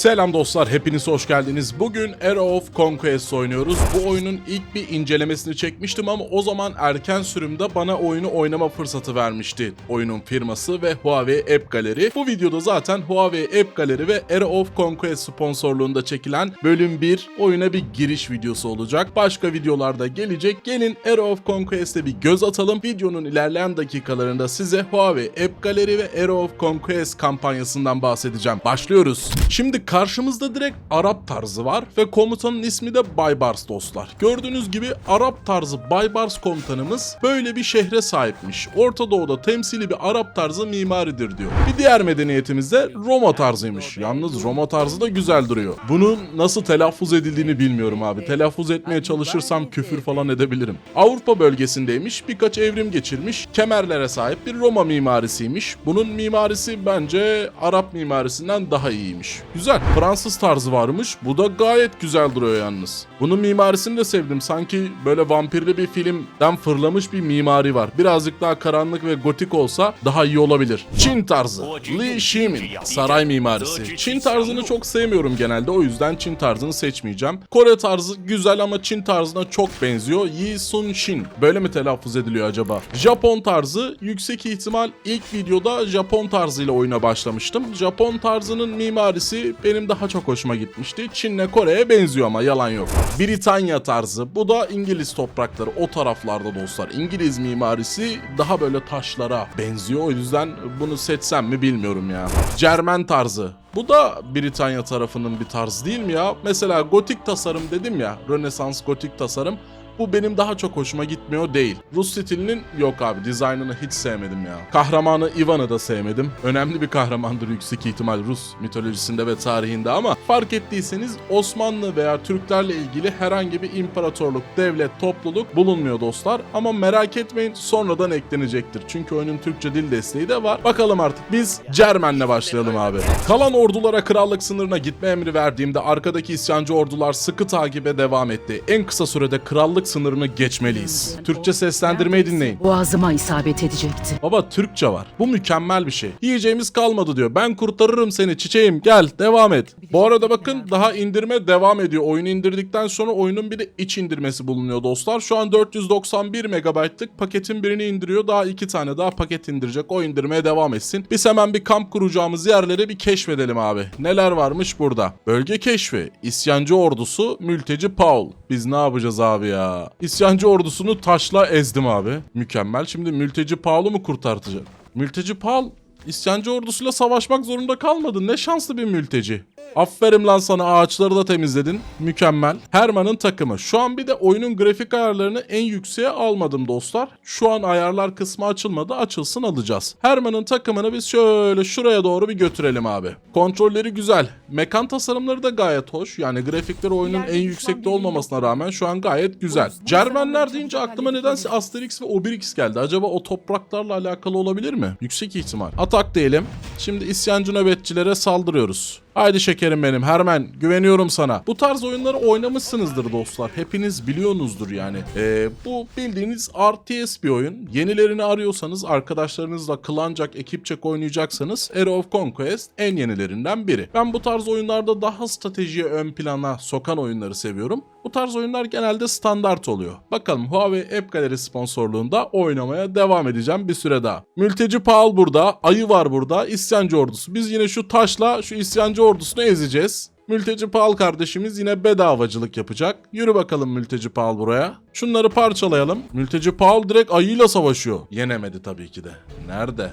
Selam dostlar, hepiniz hoş geldiniz. Bugün Era of Conquest oynuyoruz. Bu oyunun ilk bir incelemesini çekmiştim ama o zaman erken sürümde bana oyunu oynama fırsatı vermişti. Oyunun firması ve Huawei App Gallery. Bu videoda zaten Huawei App Gallery ve Era of Conquest sponsorluğunda çekilen bölüm 1 oyuna bir giriş videosu olacak. Başka videolarda gelecek. Gelin Era of Conquest'e bir göz atalım. Videonun ilerleyen dakikalarında size Huawei App Gallery ve Era of Conquest kampanyasından bahsedeceğim. Başlıyoruz. Şimdi karşımızda direkt Arap tarzı var ve komutanın ismi de Baybars dostlar. Gördüğünüz gibi Arap tarzı Baybars komutanımız böyle bir şehre sahipmiş. Orta Doğu'da temsili bir Arap tarzı mimaridir diyor. Bir diğer medeniyetimiz de Roma tarzıymış. Yalnız Roma tarzı da güzel duruyor. Bunun nasıl telaffuz edildiğini bilmiyorum abi. Telaffuz etmeye çalışırsam küfür falan edebilirim. Avrupa bölgesindeymiş, birkaç evrim geçirmiş, kemerlere sahip bir Roma mimarisiymiş. Bunun mimarisi bence Arap mimarisinden daha iyiymiş. Güzel. Fransız tarzı varmış. Bu da gayet güzel duruyor yalnız. Bunun mimarisini de sevdim. Sanki böyle vampirli bir filmden fırlamış bir mimari var. Birazcık daha karanlık ve gotik olsa daha iyi olabilir. Çin tarzı. Li Shimin. Saray mimarisi. Çin tarzını çok sevmiyorum genelde. O yüzden Çin tarzını seçmeyeceğim. Kore tarzı güzel ama Çin tarzına çok benziyor. Yi Sun Shin. Böyle mi telaffuz ediliyor acaba? Japon tarzı. Yüksek ihtimal ilk videoda Japon tarzıyla oyuna başlamıştım. Japon tarzının mimarisi daha çok hoşuma gitmişti. Çin'le Kore'ye benziyor ama yalan yok. Britanya tarzı. Bu da İngiliz toprakları. O taraflarda dostlar. İngiliz mimarisi daha böyle taşlara benziyor. O yüzden bunu seçsem mi bilmiyorum ya. Cermen tarzı. Bu da Britanya tarafının bir tarzı değil mi ya? Mesela gotik tasarım dedim ya. Rönesans gotik tasarım. Bu benim daha çok hoşuma gitmiyor değil. Rus stilinin yok abi dizaynını hiç sevmedim ya. Kahramanı Ivan'ı da sevmedim. Önemli bir kahramandır yüksek ihtimal Rus mitolojisinde ve tarihinde ama fark ettiyseniz Osmanlı veya Türklerle ilgili herhangi bir imparatorluk, devlet, topluluk bulunmuyor dostlar. Ama merak etmeyin sonradan eklenecektir. Çünkü oyunun Türkçe dil desteği de var. Bakalım artık biz Cermen'le başlayalım abi. Kalan ordulara krallık sınırına gitme emri verdiğimde arkadaki isyancı ordular sıkı takibe devam etti. En kısa sürede krallık sınırını geçmeliyiz. Türkçe seslendirmeyi dinleyin. Boğazıma isabet edecekti. Baba Türkçe var. Bu mükemmel bir şey. Yiyeceğimiz kalmadı diyor. Ben kurtarırım seni çiçeğim gel devam et. Bu arada bakın daha indirme devam ediyor. Oyunu indirdikten sonra oyunun bir de iç indirmesi bulunuyor dostlar. Şu an 491 megabaytlık paketin birini indiriyor. Daha iki tane daha paket indirecek. O indirmeye devam etsin. Biz hemen bir kamp kuracağımız yerleri bir keşfedelim abi. Neler varmış burada? Bölge keşfi. İsyancı ordusu mülteci Paul. Biz ne yapacağız abi ya? İsyancı ordusunu taşla ezdim abi. Mükemmel. Şimdi mülteci Paul'u mu kurtartacak? Mülteci Paul isyancı ordusuyla savaşmak zorunda kalmadı. Ne şanslı bir mülteci. Aferin lan sana ağaçları da temizledin. Mükemmel. Herman'ın takımı. Şu an bir de oyunun grafik ayarlarını en yükseğe almadım dostlar. Şu an ayarlar kısmı açılmadı. Açılsın alacağız. Herman'ın takımını biz şöyle şuraya doğru bir götürelim abi. Kontrolleri güzel. Mekan tasarımları da gayet hoş. Yani grafikleri oyunun en yüksekte olmamasına rağmen şu an gayet güzel. Cermenler deyince aklıma nedense Asterix ve Obelix geldi. Acaba o topraklarla alakalı olabilir mi? Yüksek ihtimal. Atak diyelim. Şimdi isyancı nöbetçilere saldırıyoruz. Haydi şekerim benim Hermen güveniyorum sana. Bu tarz oyunları oynamışsınızdır dostlar. Hepiniz biliyorsunuzdur yani. Ee, bu bildiğiniz RTS bir oyun. Yenilerini arıyorsanız arkadaşlarınızla klancak, ekipçek oynayacaksanız Era of Conquest en yenilerinden biri. Ben bu tarz oyunlarda daha stratejiye ön plana sokan oyunları seviyorum. Bu tarz oyunlar genelde standart oluyor. Bakalım Huawei App Gallery sponsorluğunda oynamaya devam edeceğim bir süre daha. Mülteci Paul burada, ayı var burada, isyancı ordusu. Biz yine şu taşla şu isyancı ordusunu ezeceğiz. Mülteci Paul kardeşimiz yine bedavacılık yapacak. Yürü bakalım Mülteci Paul buraya. Şunları parçalayalım. Mülteci Paul direkt ayıyla savaşıyor. Yenemedi tabii ki de. Nerede?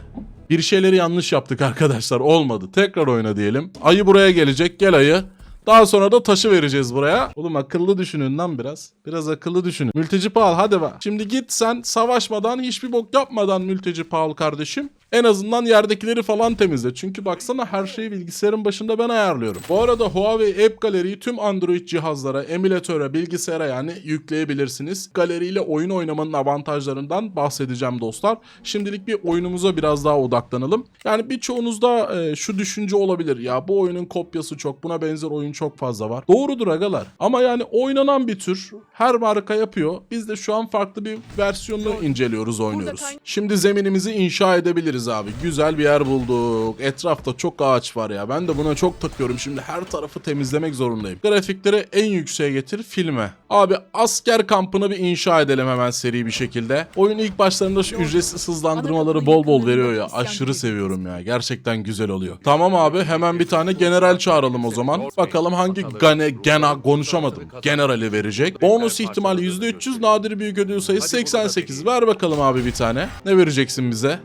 Bir şeyleri yanlış yaptık arkadaşlar. Olmadı. Tekrar oyna diyelim. Ayı buraya gelecek. Gel ayı. Daha sonra da taşı vereceğiz buraya. Oğlum akıllı düşünün lan biraz. Biraz akıllı düşünün. Mülteci Paul hadi bak. Şimdi git sen savaşmadan hiçbir bok yapmadan mülteci Paul kardeşim. En azından yerdekileri falan temizle. Çünkü baksana her şeyi bilgisayarın başında ben ayarlıyorum. Bu arada Huawei App Gallery'yi tüm Android cihazlara, emülatöre, bilgisayara yani yükleyebilirsiniz. Galeriyle oyun oynamanın avantajlarından bahsedeceğim dostlar. Şimdilik bir oyunumuza biraz daha odaklanalım. Yani birçoğunuzda e, şu düşünce olabilir. Ya bu oyunun kopyası çok, buna benzer oyun çok fazla var. Doğrudur agalar. Ama yani oynanan bir tür. Her marka yapıyor. Biz de şu an farklı bir versiyonunu inceliyoruz, oynuyoruz. Şimdi zeminimizi inşa edebiliriz. Ederiz abi. Güzel bir yer bulduk. Etrafta çok ağaç var ya. Ben de buna çok takıyorum. Şimdi her tarafı temizlemek zorundayım. Grafikleri en yükseğe getir filme. Abi asker kampını bir inşa edelim hemen seri bir şekilde. Oyun ilk başlarında şu ücretsiz hızlandırmaları bol bol veriyor ya. Aşırı seviyorum ya. Gerçekten güzel oluyor. Tamam abi hemen bir tane general çağıralım o zaman. Bakalım hangi gane, gena konuşamadım. Generali verecek. Bonus ihtimali %300 nadir büyük ödül sayısı 88. Ver bakalım abi bir tane. Ne vereceksin bize?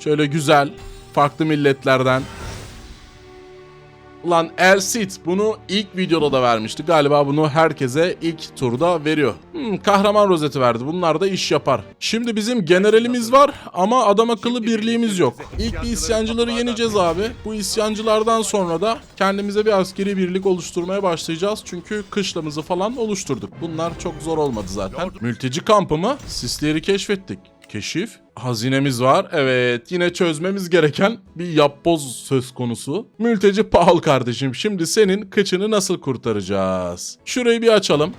Şöyle güzel, farklı milletlerden. Ulan Elsit bunu ilk videoda da vermişti. Galiba bunu herkese ilk turda veriyor. Hmm, kahraman rozeti verdi. Bunlar da iş yapar. Şimdi bizim generalimiz var ama adam akıllı birliğimiz yok. İlk bir isyancıları yeneceğiz abi. Bu isyancılardan sonra da kendimize bir askeri birlik oluşturmaya başlayacağız. Çünkü kışlamızı falan oluşturduk. Bunlar çok zor olmadı zaten. Mülteci kampı mı? Sisleri keşfettik. Keşif. Hazinemiz var. Evet yine çözmemiz gereken bir yapboz söz konusu. Mülteci Paul kardeşim şimdi senin kıçını nasıl kurtaracağız? Şurayı bir açalım.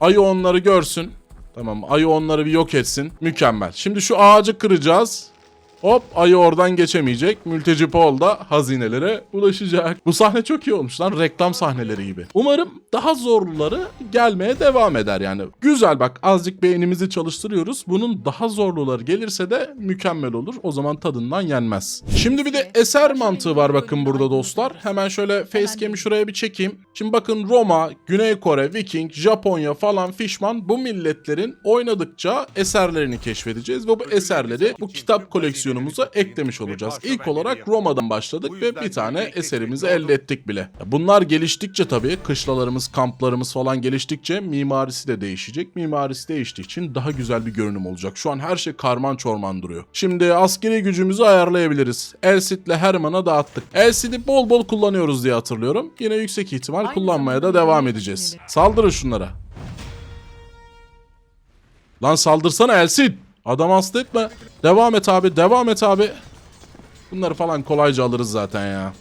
Ayı onları görsün. Tamam ayı onları bir yok etsin. Mükemmel. Şimdi şu ağacı kıracağız. Hop ayı oradan geçemeyecek. Mülteci Paul da hazinelere ulaşacak. Bu sahne çok iyi olmuş lan. Reklam sahneleri gibi. Umarım daha zorluları gelmeye devam eder yani. Güzel bak azıcık beynimizi çalıştırıyoruz. Bunun daha zorluları gelirse de mükemmel olur. O zaman tadından yenmez. Şimdi bir de eser mantığı var bakın burada dostlar. Hemen şöyle facecam'i şuraya bir çekeyim. Şimdi bakın Roma, Güney Kore, Viking, Japonya falan fişman bu milletlerin oynadıkça eserlerini keşfedeceğiz ve bu eserleri bu kitap koleksiyonumuza eklemiş olacağız. İlk olarak Roma'dan başladık ve bir tane eserimizi elde ettik bile. Bunlar geliştikçe tabii kışlalarımız, kamplarımız falan geliştikçe mimarisi de değişecek. Mimarisi değiştiği için daha güzel bir görünüm olacak. Şu an her şey karman çorman duruyor. Şimdi askeri gücümüzü ayarlayabiliriz. Elsit'le Herman'a dağıttık. Elsit'i bol bol kullanıyoruz diye hatırlıyorum. Yine yüksek ihtimal Aynı kullanmaya da devam edeceğiz. Saldırın şunlara. Lan saldırsana Elsin. Adam hasta etme. Devam et abi, devam et abi. Bunları falan kolayca alırız zaten ya.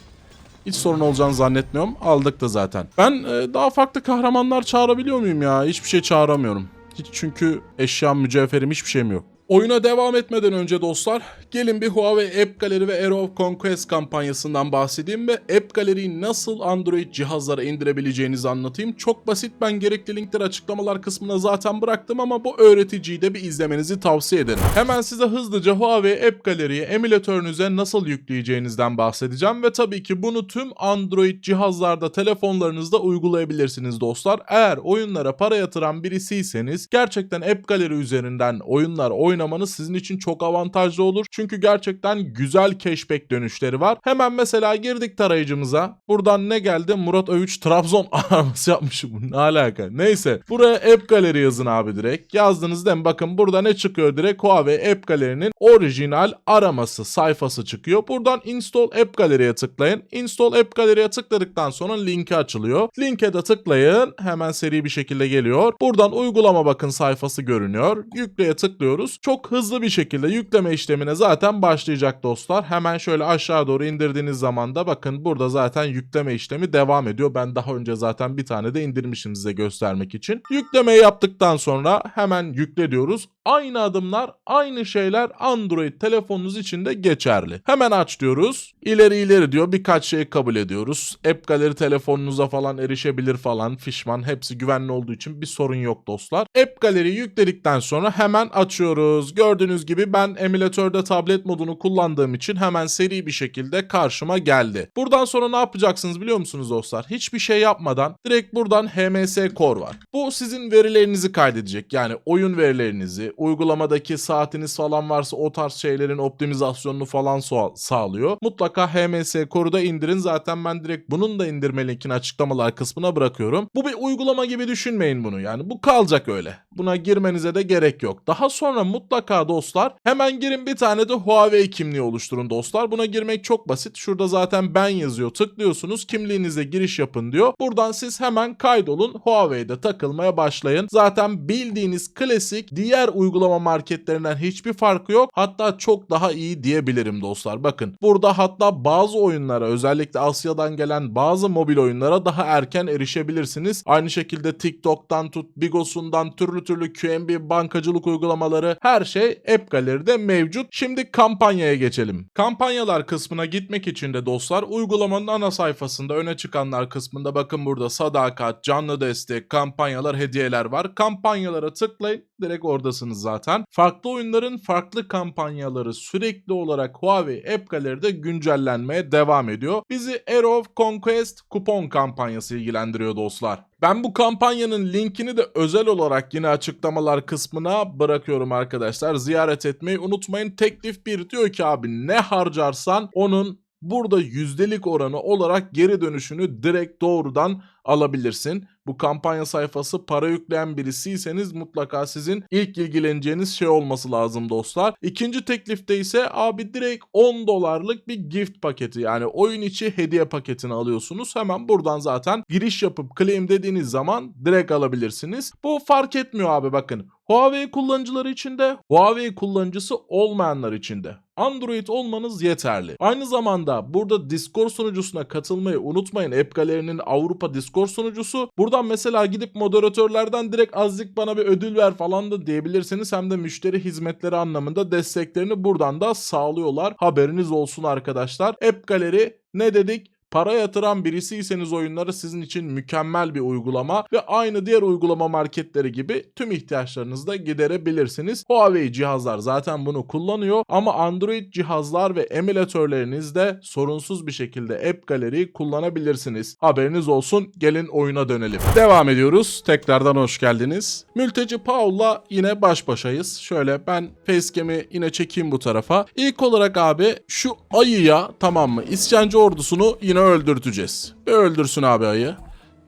Hiç sorun olacağını zannetmiyorum. Aldık da zaten. Ben e, daha farklı kahramanlar çağırabiliyor muyum ya? Hiçbir şey çağıramıyorum. Hiç çünkü eşyam, mücevherim hiçbir şeyim yok. Oyuna devam etmeden önce dostlar, gelin bir Huawei App Gallery ve of Conquest kampanyasından bahsedeyim ve App Gallery'yi nasıl Android cihazlara indirebileceğinizi anlatayım. Çok basit, ben gerekli linkleri açıklamalar kısmına zaten bıraktım ama bu öğreticiyi de bir izlemenizi tavsiye ederim. Hemen size hızlıca Huawei App Gallery'yi emülatörünüze nasıl yükleyeceğinizden bahsedeceğim ve tabii ki bunu tüm Android cihazlarda, telefonlarınızda uygulayabilirsiniz dostlar. Eğer oyunlara para yatıran birisiyseniz gerçekten App Gallery üzerinden oyunlar oynamanız sizin için çok avantajlı olur. Çünkü gerçekten güzel cashback dönüşleri var. Hemen mesela girdik tarayıcımıza. Buradan ne geldi? Murat Övüç Trabzon araması yapmışım. Bu ne alaka? Neyse. Buraya App Gallery yazın abi direkt. Yazdınız değil mi? Bakın burada ne çıkıyor direkt? Huawei App Gallery'nin orijinal araması sayfası çıkıyor. Buradan Install App Gallery'e tıklayın. Install App Gallery'e tıkladıktan sonra linki açılıyor. Linke de tıklayın. Hemen seri bir şekilde geliyor. Buradan uygulama bakın sayfası görünüyor. Yükleye tıklıyoruz. Çok hızlı bir şekilde yükleme işlemine zaten başlayacak dostlar. Hemen şöyle aşağı doğru indirdiğiniz zaman da bakın burada zaten yükleme işlemi devam ediyor. Ben daha önce zaten bir tane de indirmişim size göstermek için. Yüklemeyi yaptıktan sonra hemen yükle diyoruz. Aynı adımlar, aynı şeyler Android telefonunuz için de geçerli. Hemen aç diyoruz. İleri ileri diyor. Birkaç şey kabul ediyoruz. App Gallery telefonunuza falan erişebilir falan. Fişman hepsi güvenli olduğu için bir sorun yok dostlar. App Gallery'yi yükledikten sonra hemen açıyoruz. Gördüğünüz gibi ben emülatörde tablet modunu kullandığım için hemen seri bir şekilde karşıma geldi. Buradan sonra ne yapacaksınız biliyor musunuz dostlar? Hiçbir şey yapmadan direkt buradan HMS Core var. Bu sizin verilerinizi kaydedecek. Yani oyun verilerinizi, uygulamadaki saatiniz falan varsa o tarz şeylerin optimizasyonunu falan so- sağlıyor. Mutlaka HMS Core'u da indirin. Zaten ben direkt bunun da indirme linkini açıklamalar kısmına bırakıyorum. Bu bir uygulama gibi düşünmeyin bunu. Yani bu kalacak öyle. Buna girmenize de gerek yok. Daha sonra mutlaka dostlar hemen girin bir tane de Huawei kimliği oluşturun dostlar. Buna girmek çok basit. Şurada zaten ben yazıyor. Tıklıyorsunuz. Kimliğinize giriş yapın diyor. Buradan siz hemen kaydolun. Huawei'de takılmaya başlayın. Zaten bildiğiniz klasik diğer uygulama marketlerinden hiçbir farkı yok. Hatta çok daha iyi diyebilirim dostlar. Bakın burada hatta bazı oyunlara özellikle Asya'dan gelen bazı mobil oyunlara daha erken erişebilirsiniz. Aynı şekilde TikTok'tan tut Bigos'undan türlü türlü QNB bankacılık uygulamaları her şey App Gallery'de mevcut. Şimdi kampanyaya geçelim. Kampanyalar kısmına gitmek için de dostlar uygulamanın ana sayfasında öne çıkanlar kısmında bakın burada sadakat, canlı destek, kampanyalar, hediyeler var. Kampanyalara tıklayın direkt oradasınız zaten. Farklı oyunların farklı kampanyaları sürekli olarak Huawei App Gallery'de güncellenmeye devam ediyor. Bizi Arrow Conquest kupon kampanyası ilgilendiriyor dostlar. Ben bu kampanyanın linkini de özel olarak yine açıklamalar kısmına bırakıyorum arkadaşlar. Ziyaret etmeyi unutmayın. Teklif 1 diyor ki abi ne harcarsan onun burada yüzdelik oranı olarak geri dönüşünü direkt doğrudan alabilirsin. Bu kampanya sayfası para yükleyen birisiyseniz mutlaka sizin ilk ilgileneceğiniz şey olması lazım dostlar. İkinci teklifte ise abi direkt 10 dolarlık bir gift paketi yani oyun içi hediye paketini alıyorsunuz. Hemen buradan zaten giriş yapıp claim dediğiniz zaman direkt alabilirsiniz. Bu fark etmiyor abi bakın. Huawei kullanıcıları için de Huawei kullanıcısı olmayanlar için de. Android olmanız yeterli. Aynı zamanda burada Discord sunucusuna katılmayı unutmayın. App Gallery'nin Avrupa Discord sunucusu. Buradan mesela gidip moderatörlerden direkt azıcık bana bir ödül ver falan da diyebilirsiniz. Hem de müşteri hizmetleri anlamında desteklerini buradan da sağlıyorlar. Haberiniz olsun arkadaşlar. App Gallery ne dedik? Para yatıran birisiyseniz oyunları sizin için mükemmel bir uygulama ve aynı diğer uygulama marketleri gibi tüm ihtiyaçlarınızı da giderebilirsiniz. Huawei cihazlar zaten bunu kullanıyor ama Android cihazlar ve emülatörlerinizde sorunsuz bir şekilde App Gallery'yi kullanabilirsiniz. Haberiniz olsun gelin oyuna dönelim. Devam ediyoruz. Tekrardan hoş geldiniz. Mülteci Paul'la yine baş başayız. Şöyle ben facecam'i yine çekeyim bu tarafa. İlk olarak abi şu ayıya tamam mı isyancı ordusunu yine öldürteceğiz. Bir öldürsün abi ayı.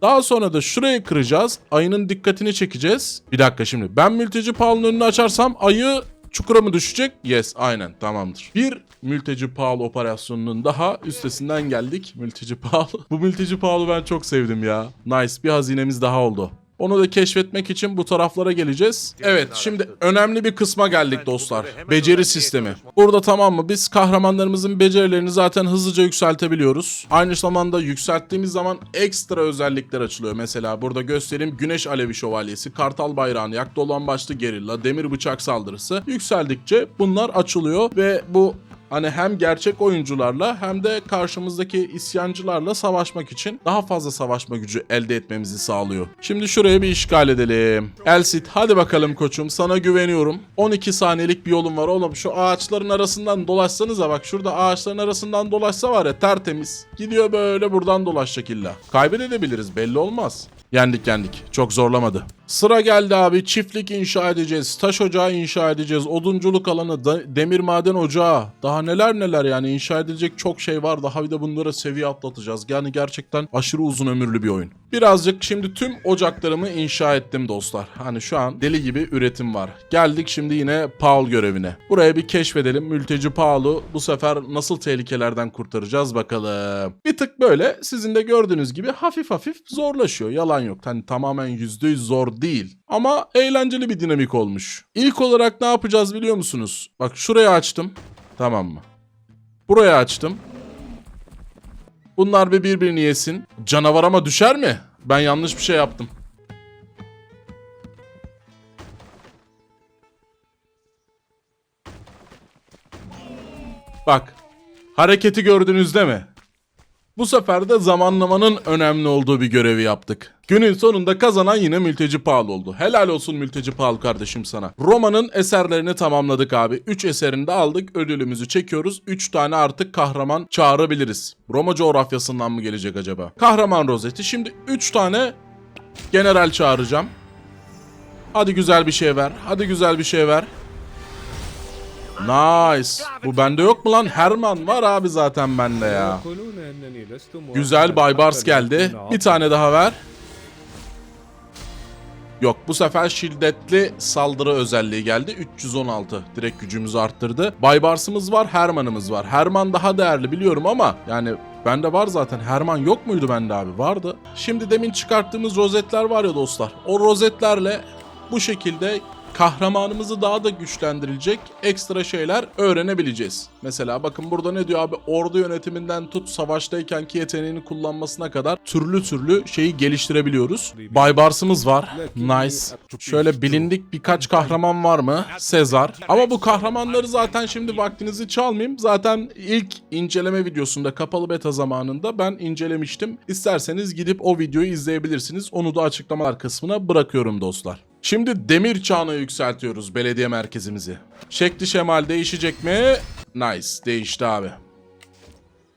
Daha sonra da şurayı kıracağız. Ayının dikkatini çekeceğiz. Bir dakika şimdi. Ben mülteci Paul'un önünü açarsam ayı çukura mı düşecek? Yes aynen tamamdır. Bir mülteci Paul operasyonunun daha üstesinden geldik. Mülteci Paul. Bu mülteci Paul'u ben çok sevdim ya. Nice bir hazinemiz daha oldu. Onu da keşfetmek için bu taraflara geleceğiz. Evet şimdi önemli bir kısma geldik dostlar. Beceri sistemi. Burada tamam mı biz kahramanlarımızın becerilerini zaten hızlıca yükseltebiliyoruz. Aynı zamanda yükselttiğimiz zaman ekstra özellikler açılıyor. Mesela burada göstereyim Güneş Alevi Şövalyesi, Kartal Bayrağını, Yak Dolan Başlı Gerilla, Demir Bıçak Saldırısı. Yükseldikçe bunlar açılıyor ve bu Hani hem gerçek oyuncularla hem de karşımızdaki isyancılarla savaşmak için daha fazla savaşma gücü elde etmemizi sağlıyor. Şimdi şuraya bir işgal edelim. Elsit hadi bakalım koçum sana güveniyorum. 12 saniyelik bir yolum var oğlum. Şu ağaçların arasından dolaşsanıza bak şurada ağaçların arasından dolaşsa var ya tertemiz. Gidiyor böyle buradan dolaşacak illa. Kaybedebiliriz belli olmaz. Yendik yendik. Çok zorlamadı. Sıra geldi abi. Çiftlik inşa edeceğiz. Taş ocağı inşa edeceğiz. Odunculuk alanı, demir maden ocağı. Daha neler neler yani inşa edilecek çok şey var. Daha bir de bunlara seviye atlatacağız. Yani gerçekten aşırı uzun ömürlü bir oyun. Birazcık şimdi tüm ocaklarımı inşa ettim dostlar. Hani şu an deli gibi üretim var. Geldik şimdi yine Paul görevine. Buraya bir keşfedelim. Mülteci Paul'u bu sefer nasıl tehlikelerden kurtaracağız bakalım. Bir tık böyle sizin de gördüğünüz gibi hafif hafif zorlaşıyor. Yalan yok. Hani tamamen %100 zor değil. Ama eğlenceli bir dinamik olmuş. İlk olarak ne yapacağız biliyor musunuz? Bak şurayı açtım. Tamam mı? Burayı açtım. Bunlar bir birbirini yesin. Canavar ama düşer mi? Ben yanlış bir şey yaptım. Bak. Hareketi gördünüz değil mi? Bu sefer de zamanlamanın önemli olduğu bir görevi yaptık. Günün sonunda kazanan yine mülteci Paul oldu. Helal olsun mülteci Paul kardeşim sana. Roma'nın eserlerini tamamladık abi. 3 eserini de aldık. Ödülümüzü çekiyoruz. 3 tane artık kahraman çağırabiliriz. Roma coğrafyasından mı gelecek acaba? Kahraman rozeti. Şimdi 3 tane general çağıracağım. Hadi güzel bir şey ver. Hadi güzel bir şey ver. Nice. Bu bende yok mu lan? Herman var abi zaten bende ya. Güzel Baybars geldi. Bir tane daha ver. Yok bu sefer şiddetli saldırı özelliği geldi. 316 direkt gücümüzü arttırdı. Baybars'ımız var, Herman'ımız var. Herman daha değerli biliyorum ama yani bende var zaten. Herman yok muydu bende abi? Vardı. Şimdi demin çıkarttığımız rozetler var ya dostlar. O rozetlerle bu şekilde kahramanımızı daha da güçlendirilecek ekstra şeyler öğrenebileceğiz. Mesela bakın burada ne diyor abi ordu yönetiminden tut savaştayken ki yeteneğini kullanmasına kadar türlü türlü şeyi geliştirebiliyoruz. Baybars'ımız var. Nice. Şöyle bilindik birkaç kahraman var mı? Sezar. Ama bu kahramanları zaten şimdi vaktinizi çalmayayım. Zaten ilk inceleme videosunda kapalı beta zamanında ben incelemiştim. İsterseniz gidip o videoyu izleyebilirsiniz. Onu da açıklamalar kısmına bırakıyorum dostlar. Şimdi demir çağına yükseltiyoruz belediye merkezimizi. Şekli şemal değişecek mi? Nice. Değişti abi.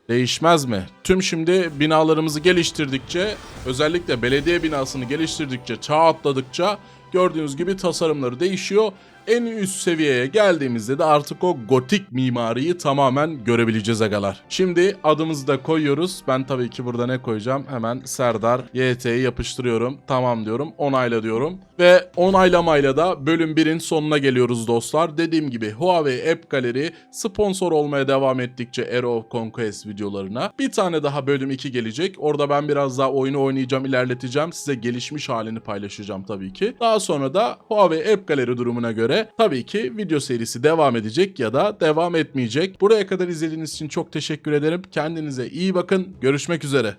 Değişmez mi? Tüm şimdi binalarımızı geliştirdikçe, özellikle belediye binasını geliştirdikçe, çağ atladıkça gördüğünüz gibi tasarımları değişiyor. En üst seviyeye geldiğimizde de artık o gotik mimariyi tamamen görebileceğiz agalar. Şimdi adımızı da koyuyoruz. Ben tabii ki burada ne koyacağım? Hemen Serdar YT'yi yapıştırıyorum. Tamam diyorum. Onayla diyorum. Ve onaylamayla da bölüm 1'in sonuna geliyoruz dostlar. Dediğim gibi Huawei App Gallery sponsor olmaya devam ettikçe Arrow Conquest videolarına bir tane daha bölüm 2 gelecek. Orada ben biraz daha oyunu oynayacağım, ilerleteceğim. Size gelişmiş halini paylaşacağım tabii ki. Daha sonra da Huawei App Gallery durumuna göre tabii ki video serisi devam edecek ya da devam etmeyecek. Buraya kadar izlediğiniz için çok teşekkür ederim. Kendinize iyi bakın. Görüşmek üzere.